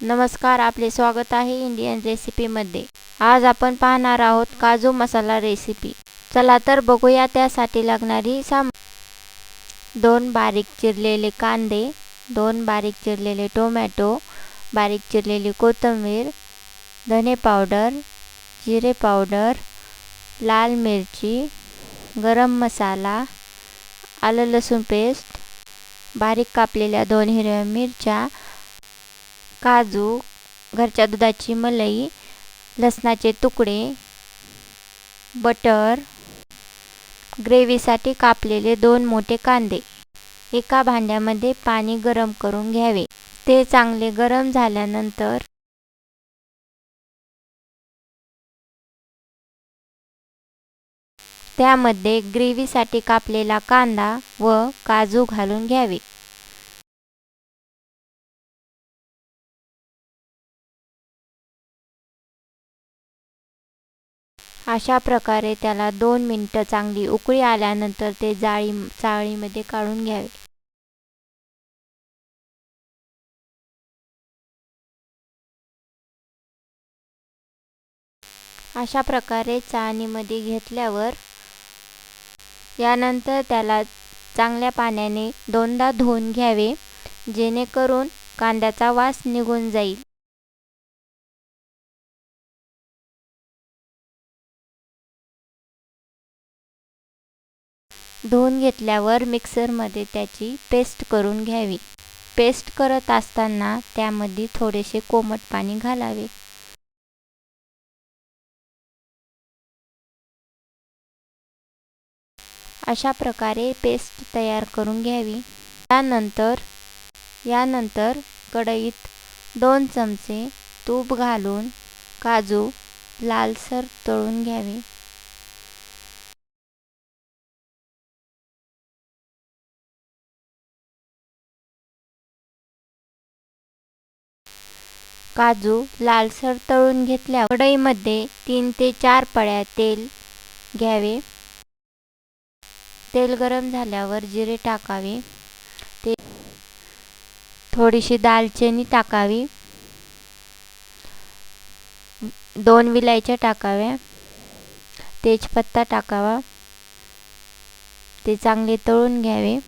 नमस्कार आपले स्वागत आहे इंडियन रेसिपीमध्ये आज आपण पाहणार आहोत काजू मसाला रेसिपी चला तर बघूया त्यासाठी लागणारी साम दोन बारीक चिरलेले कांदे दोन बारीक चिरलेले टोमॅटो बारीक चिरलेली कोथिंबीर धने पावडर जिरे पावडर लाल मिरची गरम मसाला आलं लसूण पेस्ट बारीक कापलेल्या दोन हिरव्या मिरच्या काजू घरच्या दुधाची मलई लसणाचे तुकडे बटर ग्रेव्हीसाठी कापलेले दोन मोठे कांदे. एका भांड्यामध्ये पाणी गरम करून घ्यावे. ते चांगले गरम झाल्यानंतर त्यामध्ये ग्रेव्हीसाठी कापलेला कांदा व काजू घालून घ्यावे. अशा प्रकारे त्याला दोन मिनटं चांगली उकळी आल्यानंतर ते जाळी चाळीमध्ये काढून घ्यावे. अशा प्रकारे चाळणीमध्ये घेतल्यावर यानंतर त्याला चांगल्या पाण्याने दोनदा धुवून घ्यावे जेणेकरून कांद्याचा वास निघून जाईल. धुवून घेतल्यावर मिक्सरमध्ये त्याची पेस्ट करून घ्यावी. पेस्ट करत असताना त्यामध्ये थोडेसे कोमट पाणी घालावे. अशा प्रकारे पेस्ट तयार करून घ्यावी. त्यानंतर यानंतर कढईत दोन चमचे तूप घालून काजू लालसर तळून घ्यावे. काजू लालसर तळून घेतल्या कढईमध्ये तीन ते चार पळ्या तेल घ्यावे. तेल गरम झाल्यावर जिरे टाकावे. ते थोडीशी दालचिनी टाकावी. दोन विलायच्या टाकाव्या. तेजपत्ता टाकावा. ते चांगले तळून घ्यावे.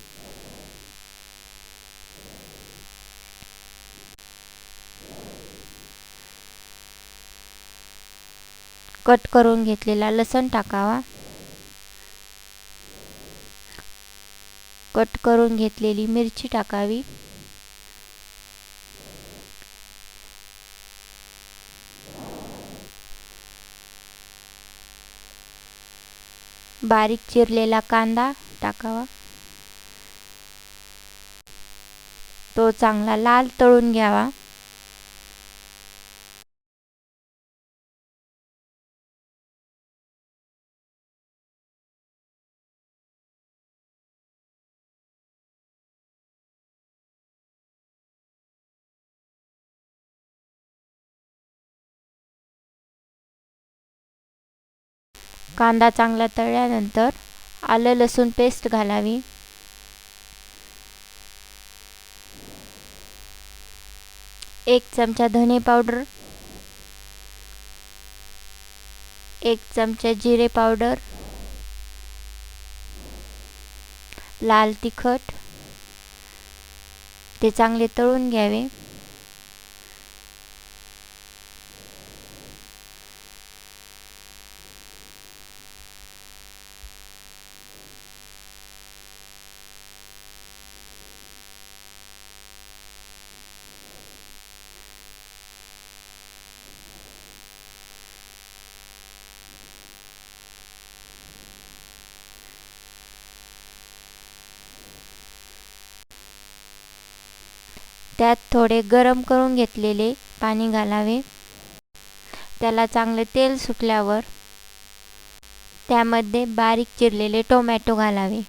कट करून घेतलेला लसण टाकावा. कट करून घेतलेली मिरची टाकावी. बारीक चिरलेला कांदा टाकावा. तो चांगला लाल तळून घ्यावा. कांदा चांगला तळल्यानंतर आलं लसूण पेस्ट घालावी. एक चमचा धने पावडर एक चमचा जिरे पावडर लाल तिखट. ते चांगले तळून घ्यावे. त्यात थोडे गरम करून घेतलेले पाणी घालावे. त्याला चांगले तेल सुटल्यावर त्यामध्ये बारीक चिरलेले टोमॅटो घालावे.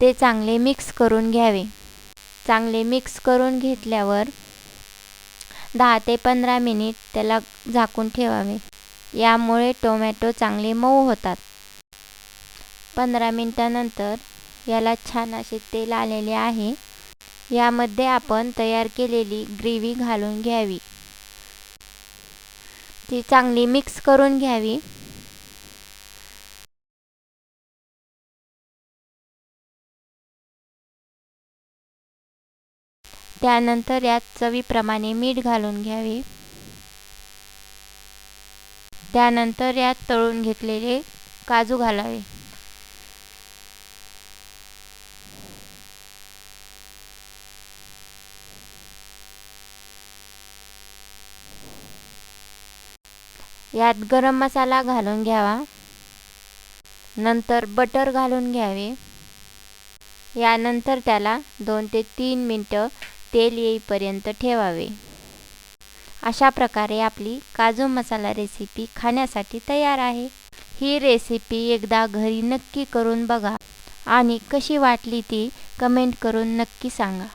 ते चांगले मिक्स करून घ्यावे. चांगले मिक्स करून घेतल्यावर दहा ते पंधरा मिनिट त्याला झाकून ठेवावे. यामुळे टोमॅटो चांगले मऊ होतात. पंधरा मिनटानंतर याला छान असे तेल आलेले आहे. यामध्ये आपण तयार केलेली ग्रेव्ही घालून घ्यावी. ती चांगली मिक्स करून घ्यावी. त्यानंतर यात चवीप्रमाणे मीठ घालून घ्यावे. त्यानंतर यात तळून घेतलेले काजू घालावे. यात गरम मसाला घालून घ्यावा. नंतर बटर घालून घ्यावे. यानंतर त्याला दोन ते तीन मिनटं तेल येईपर्यंत ठेवावे. अशा प्रकारे आपली काजू मसाला रेसिपी खाण्यासाठी तयार आहे. ही रेसिपी एकदा घरी नक्की करून बघा आणि कशी वाटली ती कमेंट करून नक्की सांगा.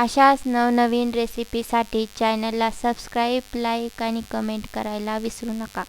अशाच नवनवीन रेसिपीसाठी चॅनलला सबस्क्राईब लाईक आणि कमेंट करायला विसरू नका.